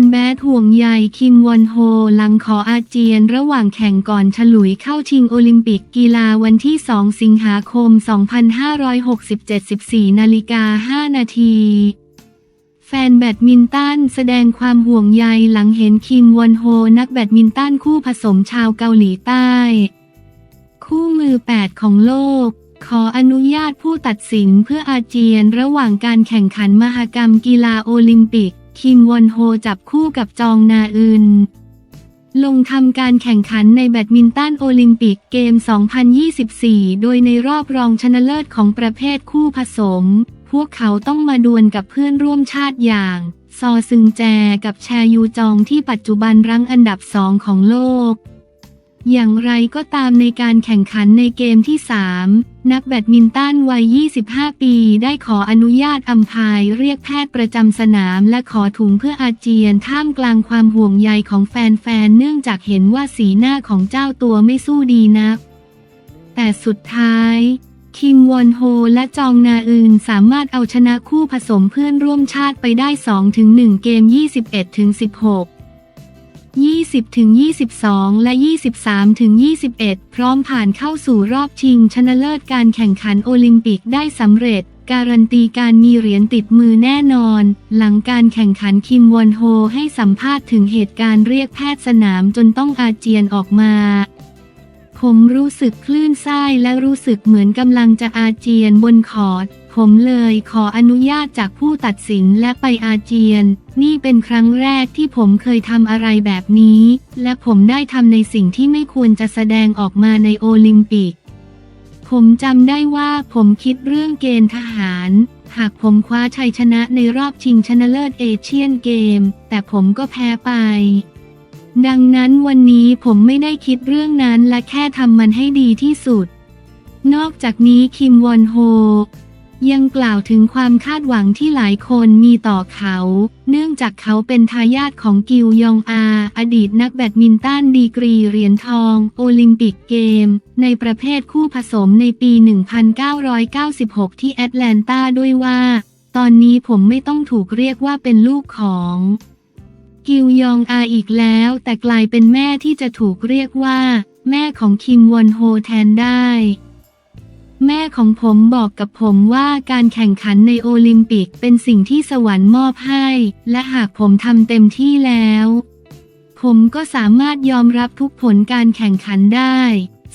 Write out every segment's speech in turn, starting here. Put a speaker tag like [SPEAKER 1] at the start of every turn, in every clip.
[SPEAKER 1] นแบดห่วงใยคิมวอนโฮหลังขออาเจียนระหว่างแข่งก่อนฉลุยเข้าชิงโอลิมปิกกีฬาวันที่ 2 สิงหาคม 2567 14นาฬิกา5นาทีแฟนแบดมินตันแสดงความห่วงใยหลังเห็นคิมวอนโฮนักแบดมินตันคู่ผสมชาวเกาหลีใต้ คู่มือ 8 ของโลก ขออนุญาตผู้ตัดสินเพื่ออาเจียนระหว่างการแข่งขันมหกรรมกีฬาโอลิมปิก คิมวอนโฮจับคู่กับจองนาอึน ลงทำการแข่งขันในแบดมินตันโอลิมปิกเกม 2024 โดยในรอบรองชนะเลิศของประเภทคู่ผสม พวกเขาต้องมาดวลกับเพื่อนร่วมชาติอย่าง ซอซึงแจกับแชยูจองที่ปัจจุบันรั้งอันดับสองของโลกอย่างไรก็ตามในการแข่งขันในเกมที่ 3 นักแบดมินตันวัย 25 ปี ได้ขออนุญาตอัมพายเรียกแพทย์ประจำสนาม และขอถุงเพื่ออาเจียนท่ามกลางความห่วงใยของแฟนๆ เนื่องจากเห็นว่าสีหน้าของเจ้าตัวไม่สู้ดีนัก แต่สุดท้าย คิมวอนโฮและจองนาอึนสามารถเอาชนะคู่ผสมเพื่อนร่วมชาติไปได้ 2-1 เกม 21-16 20-22 และ 23-21 พร้อมผ่านเข้าสู่รอบชิงชนะเลิศการแข่งขันโอลิมปิกได้สำเร็จ การันตีการมีเหรียญติดมือแน่นอน หลังการแข่งขันคิมวอนโฮให้สัมภาษณ์ถึงเหตุการณ์เรียกแพทย์สนามจนต้องอาเจียนออกมาผมรู้สึกคลื่นไส้และรู้สึกเหมือนกำลังจะอาเจียนบนคอร์ด ผมเลยขออนุญาตจากผู้ตัดสินและไปอาเจียน นี่เป็นครั้งแรกที่ผมเคยทำอะไรแบบนี้ และผมได้ทำในสิ่งที่ไม่ควรจะแสดงออกมาในโอลิมปิก ผมจำได้ว่าผมคิดเรื่องเกณฑ์ทหาร หากผมคว้าชัยชนะในรอบชิงชนะเลิศเอเชียนเกม แต่ผมก็แพ้ไป ดังนั้นวันนี้ผมไม่ได้คิดเรื่องนั้นและแค่ทำมันให้ดีที่สุด นอกจากนี้คิมวอนโฮ ยังกล่าวถึงความคาดหวังที่หลายคนมีต่อเขา เนื่องจากเขาเป็นทายาทของกิวยองอา อดีตนักแบดมินตันดีกรีเหรียญทอง โอลิมปิกเกม ในประเภทคู่ผสมในปี 1996 ที่แอตแลนตาด้วยว่า ตอนนี้ผมไม่ต้องถูกเรียกว่าเป็นลูกของกิวยองอาอีกแล้ว แต่กลายเป็นแม่ที่จะถูกเรียกว่า แม่ของคิมวอนโฮแทนได้ ม่ของผมบอกกับผมว่าการแข่งขันในโอลิมปิกเป็นสิ่งที่สวรรค์มอบให้ และหากผมทำเต็มที่แล้ว ผมก็สามารถยอมรับทุกผลการแข่งขันได้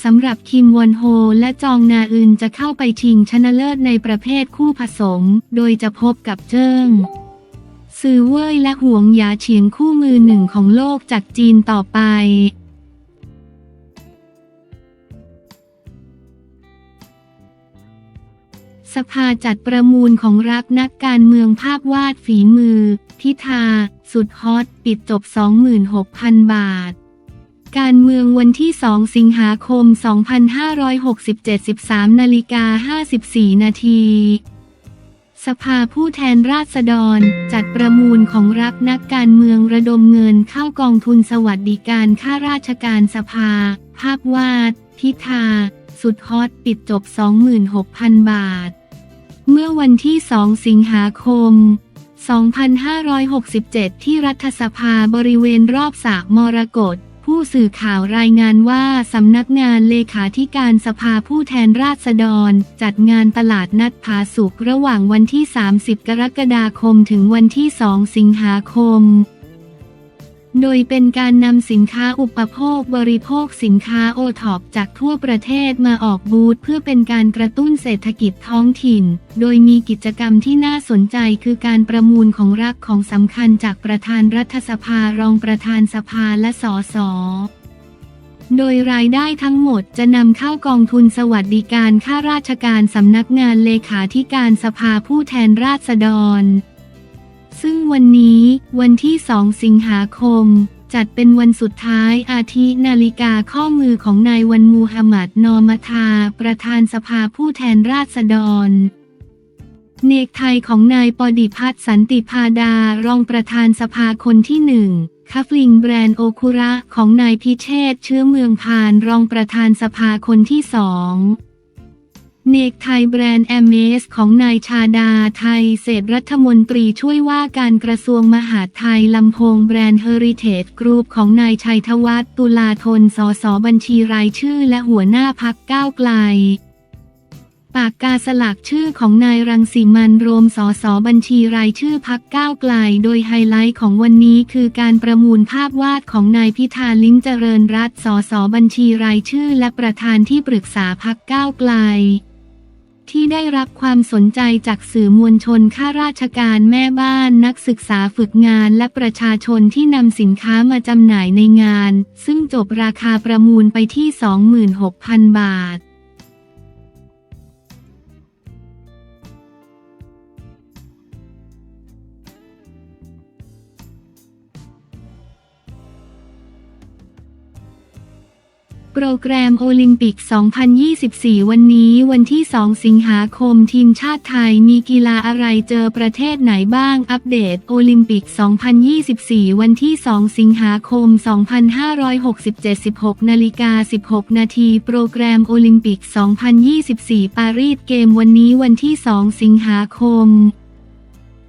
[SPEAKER 1] สำหรับคิมวอนโฮและจองนาอึนจะเข้าไปชิงชนะเลิศในประเภทคู่ผสม โดยจะพบกับเจิ้งซือเว่ยและหวงหยาเฉียงคู่มือหนึ่งของโลกจากจีนต่อไป สภาจัดประมูลของรักนักการเมืองภาพวาดฝีมือพิธาสุดฮอต ปิดจบ 26,000 บาท การเมืองวันที่ 2 สิงหาคม 2567 13นาฬิกา54 นาทีสภาผู้แทนราษฎร จัดประมูลของรักนักการเมืองระดมเงินเข้ากองทุนสวัสดิการข้าราชการสภา ภาพวาดพิธาสุดฮอต ปิดจบ 26,000 บาท เมื่อวันที่ 2 สิงหาคม 2567 ที่รัฐสภาบริเวณรอบสระมรกตผู้สื่อข่าวรายงานว่า สำนักงานเลขาธิการสภาผู้แทนราษฎร จัดงานตลาดนัดผาสุกระหว่างวันที่ 30 กรกฎาคมถึงวันที่ 2 สิงหาคม โดยเป็นการนำสินค้าอุปโภคบริโภคสินค้าโอท็อปจากทั่วประเทศมาออกบูธเพื่อเป็นการกระตุ้นเศรษฐกิจท้องถิ่น โดยมีกิจกรรมที่น่าสนใจคือการประมูลของรักของสำคัญจากประธานรัฐสภารองประธานสภาและสสโดยรายได้ทั้งหมดจะนำเข้ากองทุนสวัสดิการข้าราชการสำนักงานเลขาธิการสภาผู้แทนราษฎร ซึ่งวันนี้วันที่ 2 สิงหาคม จัดเป็นวันสุดท้ายอาทินาฬิกาข้อมือของนายวันมูฮัมหมัดนอมทา ประธานสภาผู้แทนราษฎร เนกไทยของนายปอดิพัฒน์สันติพาดารองประธานสภาคนที่หนึ่งคัฟลิงแบรนด์โอคุระของนายพิเชษเชื้อเมืองพานรองประธานสภาคนที่สอง เนกไทยแบรนด์แอมเมสของนายชาดาไทยเศษรัฐมนตรีช่วยว่าการกระทรวงมหาดไทยลำโพงแบรนด์เฮอริเทจกรุ๊ปของนายชัยธวัฒน์ตุลาธนสสบัญชีรายชื่อและหัวหน้าพักก้าวไกล ปากกาสลักชื่อของนายรังสีมันโรมสสบัญชีรายชื่อพักก้าวไกล โดยไฮไลท์ของวันนี้คือการประมูลภาพวาดของนายพิธาลิ้มเจริญรัตสสบัญชีรายชื่อ และประธานที่ปรึกษาพักก้าวไกล ที่ได้รับความสนใจจากสื่อมวลชนข้าราชการแม่บ้านนักศึกษาฝึกงานและประชาชนที่นำสินค้ามาจำหน่ายในงาน ซึ่งจบราคาประมูลไปที่ 26,000 บาท โปรแกรมโอลิมปิก 2024 วันนี้วันที่ 2 สิงหาคมทีมชาติไทยมีกีฬาอะไรเจอประเทศไหนบ้าง อัปเดตโอลิมปิก 2024 วันที่ 2 สิงหาคม 2567 16นาฬิกา 16 นาที โปรแกรมโอลิมปิก 2024 ปารีสเกมวันนี้วันที่ 2 สิงหาคม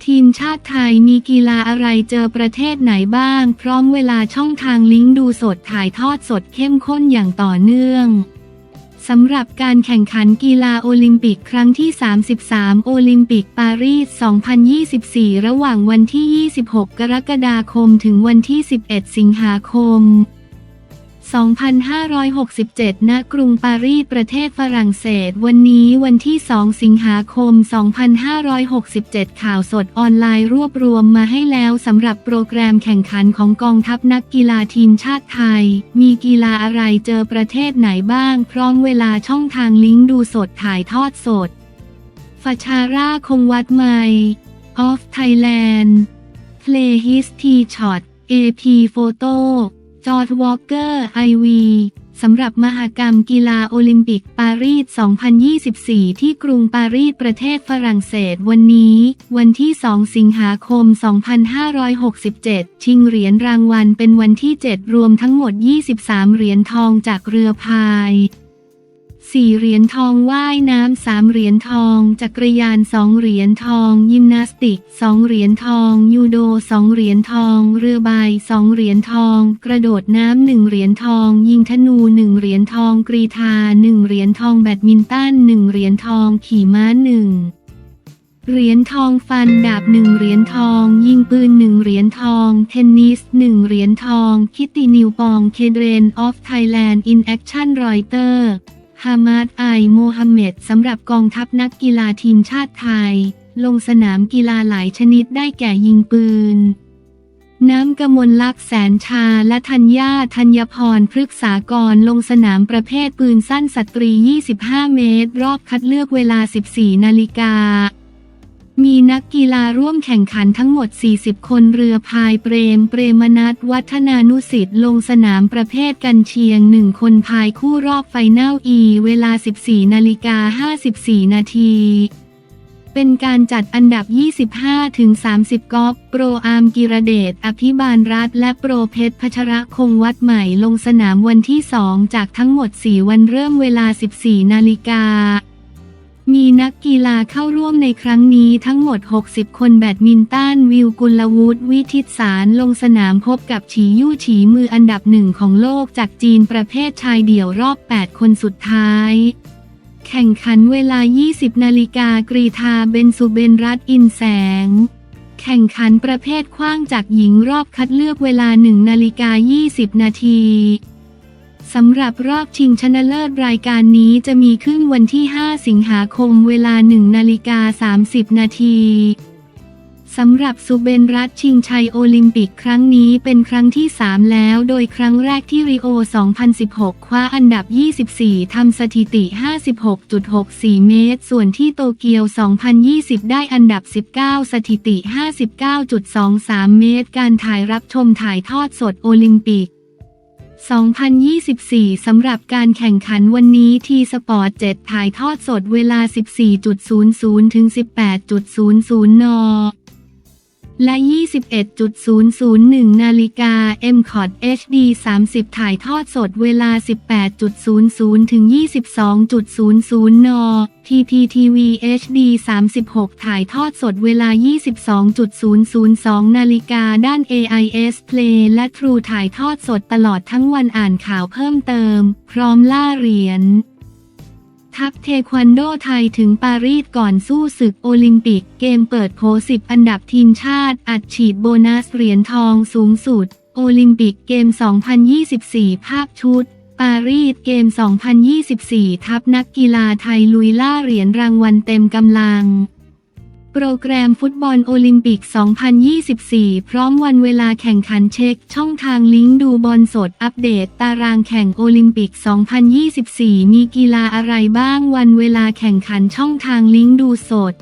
[SPEAKER 1] ทีมชาติไทยมีกีฬาอะไรเจอประเทศไหนบ้าง พร้อมเวลาช่องทางลิงก์ดูสดถ่ายทอดสดเข้มข้นอย่างต่อเนื่องสำหรับการแข่งขันกีฬาโอลิมปิกครั้งที่ 33 โอลิมปิกปารีส 2024 ระหว่างวันที่ 26 กรกฎาคมถึงวันที่ 11 สิงหาคม 2567 ณ กรุงปารีส ประเทศฝรั่งเศส วันนี้วันที่ 2 สิงหาคม 2567 ข่าวสดออนไลน์รวบรวมมาให้แล้วสำหรับโปรแกรมแข่งขันของกองทัพนักกีฬาทีมชาติไทย มีกีฬาอะไรเจอประเทศไหนบ้าง พร้อมเวลาช่องทางลิงก์ดูสดถ่ายทอดสดฟาชาร่าคงวัดไมออฟไทยแลนด์ Play His T-Shot AP Photo จอร์ดวอลเกอร์ไอวีสำหรับมหกรรมกีฬาโอลิมปิกปารีส 2024 ที่กรุงปารีสประเทศฝรั่งเศสวันนี้ วันที่ 2 สิงหาคม 2567 ชิงเหรียญรางวัลเป็นวันที่ 7 รวมทั้งหมด 23 เหรียญทองจากเรือพาย สี่เหรียญทองว่ายน้ำสามเหรียญทอง จักรยานสองเหรียญทอง ยิมนาสติกสองเหรียญทอง ยูโดสองเหรียญทอง เรือใบสองเหรียญทอง กระโดดน้ำหนึ่งเหรียญทอง ยิงธนูหนึ่งเหรียญทอง กรีธาหนึ่งเหรียญทองแบดมินตันหนึ่งเหรียญทอง ขี่ม้าหนึ่งเหรียญทองฟันดาบหนึ่งเหรียญทอง ยิงปืนหนึ่งเหรียญทอง เทนนิสหนึ่งเหรียญทอง คิตตินิวปองเคเดรนออฟไทยแลนด์อินแอคชั่นรอยเตอร์ ฮามาดไอโมฮัมเหม็ดสำหรับกองทัพนักกีฬาทีมชาติไทย ลงสนามกีฬาหลายชนิดได้แก่ยิงปืน น้ำกมลลักษ์แสนชาและธัญญาธัญพรพฤกษากรลงสนามประเภทปืนสั้นสตรี 25 เมตร รอบคัดเลือกเวลา 14 นาฬิกา มีนักกีฬาร่วมแข่งขันทั้งหมด 40 คนเรือพายเปรม เปรมนัทวัฒนานุสิทธิ์ลงสนามประเภทกันเชียงหนึ่งคนพายคู่รอบไฟแนลอี เวลา 14 นาฬิกา 54 นาทีเป็นการจัดอันดับ 25 ถึง 30 กอล์ฟโปรอาร์มกิรเดช อภิบาลรัฐ และโปรเพชรพัชระคงวัดใหม่ลงสนามวันที่ 2 จากทั้งหมด 4 วันเริ่มเวลา 14 นาฬิกา มีนักกีฬาเข้าร่วมในครั้งนี้ทั้งหมด 60 คนแบดมินตันวิวกุลวุฒิวิทิตสารลงสนามพบกับฉียู่ฉีมืออันดับหนึ่งของโลกจากจีนประเภทชายเดี่ยวรอบ 8 คนสุดท้าย แข่งขันเวลา 20 นาฬิกากรีธาเบนสุเบนรัตอินแสง แข่งขันประเภทคว้างจากหญิงรอบคัดเลือกเวลา 1 นาฬิกา 20 นาที สำหรับรอบชิงชนะเลิศรายการนี้จะมีขึ้นวันที่ 5 สิงหาคมเวลา1นาฬิกา30 นาทีสำหรับสุเบนรัตชิงชัยโอลิมปิกครั้งนี้เป็นครั้งที่ 3 แล้ว โดยครั้งแรกที่ริโอ 2016 คว้าอันดับ 24 ทำสถิติ 56.64 เมตร ส่วนที่โตเกียว 2020 ได้อันดับ 19 สถิติ 59.23 เมตร การถ่ายรับชมถ่ายทอดสดโอลิมปิก 2024 สำหรับการแข่งขันวันนี้ทีสปอร์ต7ถ่ายทอดสดเวลา 14.00 ถึง 18.00 น และ 21.001 นาฬิกา m c o t HD 30 ถ่ายทอดสดเวลา 18.00 ถึง 22.00 น TTTV HD 36 ถ่ายทอดสดเวลา 22.002 นาฬิกาด้าน AIS Play และ True ถ่ายทอดสดตลอดทั้งวันอ่านข่าวเพิ่มเติม พร้อมล่าเหรียญ ทัพเทควันโดไทยถึงปารีสก่อนสู้ศึกโอลิมปิกเกมเปิดโผ10อันดับทีมชาติ อัดฉีดโบนัสเหรียญทองสูงสุด โอลิมปิกเกม 2024 ภาพชุด ปารีสเกม 2024 ทัพนักกีฬาไทยลุยล่าเหรียญรางวัลเต็มกำลัง โปรแกรมฟุตบอลโอลิมปิก 2024 พร้อมวันเวลาแข่งขันเช็ค ช่องทางลิงก์ดูบอลสดอัปเดต ตารางแข่งโอลิมปิก 2024 มีกีฬาอะไรบ้างวันเวลาแข่งขันช่องทางลิงก์ดูสด